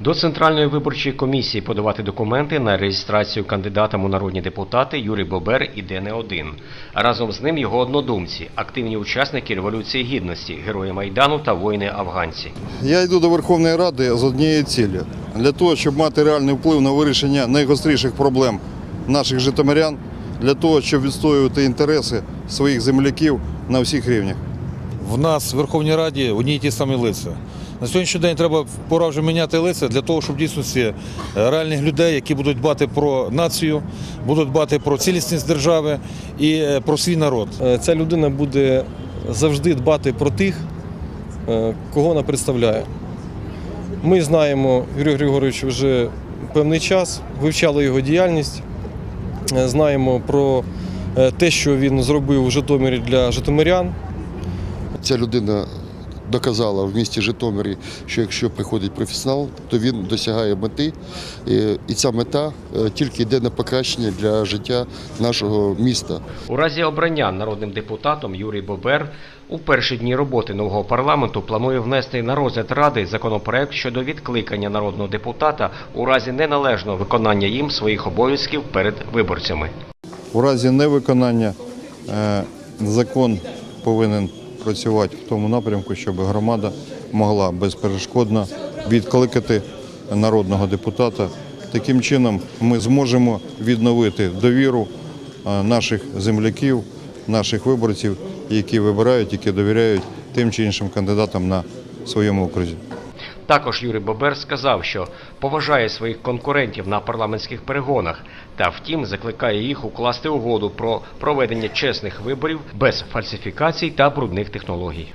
До Центральної виборчої комісії подавати документи на реєстрацію кандидатам у народні депутати Юрій Бобер іде не один. Разом з ним його однодумці, активні учасники Революції Гідності, герої Майдану та воїни-афганці. Я йду до Верховної Ради з однією ціллю для того, щоб мати реальний вплив на вирішення найгостріших проблем наших житомирян, для того, щоб відстоювати інтереси своїх земляків на всіх рівнях. в нас в Верховній Раді одні й ті самі лиця. На сьогоднішній день треба пора вже міняти лиця для того, щоб в дійсності е, реальних людей, які будуть дбати про націю, будуть дбати про цілісність держави і е, про свій народ. Е, Ця людина буде завжди дбати про тих, кого вона представляє. Ми знаємо Юрія Григоровича вже певний час, вивчали його діяльність, знаємо про те, що він зробив у Житомирі для житомирян. Ця людина доказала в місті Житомирі, що якщо приходить професіонал, то він досягає мети. І- ця мета е, тільки йде на покращення для життя нашого міста. У разі обрання народним депутатом Юрій Бобер у перші дні роботи нового парламенту планує внести на розгляд ради законопроект щодо відкликання народного депутата у разі неналежного виконання їм своїх обов'язків перед виборцями. У разі невиконання е, закон повинен працювати в тому напрямку, щоб громада могла безперешкодно відкликати народного депутата. Таким чином ми зможемо відновити довіру е, наших земляків, наших виборців, які вибирають, які довіряють тим чи іншим кандидатам на своєму окрузі. Також Юрій Бобер сказав, що поважає своїх конкурентів на парламентських перегонах, та втім закликає їх укласти угоду про проведення чесних виборів без фальсифікацій та брудних технологій.